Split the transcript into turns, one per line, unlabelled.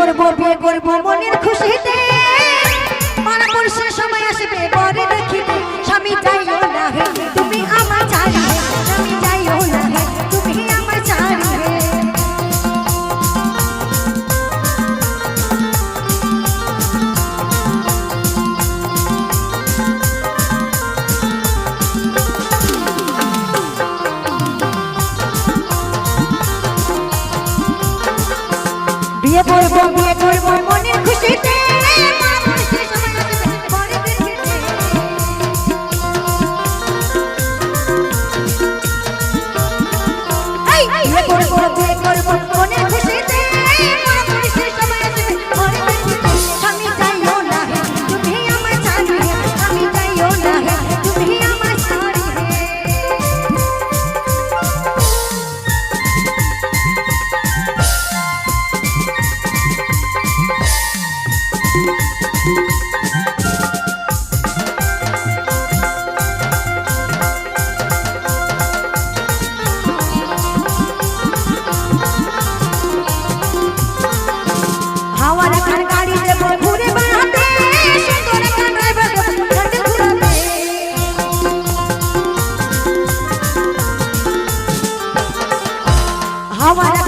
করব বিয়ে করব মনের খুশিতে। মারা পুরুষের সময় আসবে পরে বিয়ে করব Có?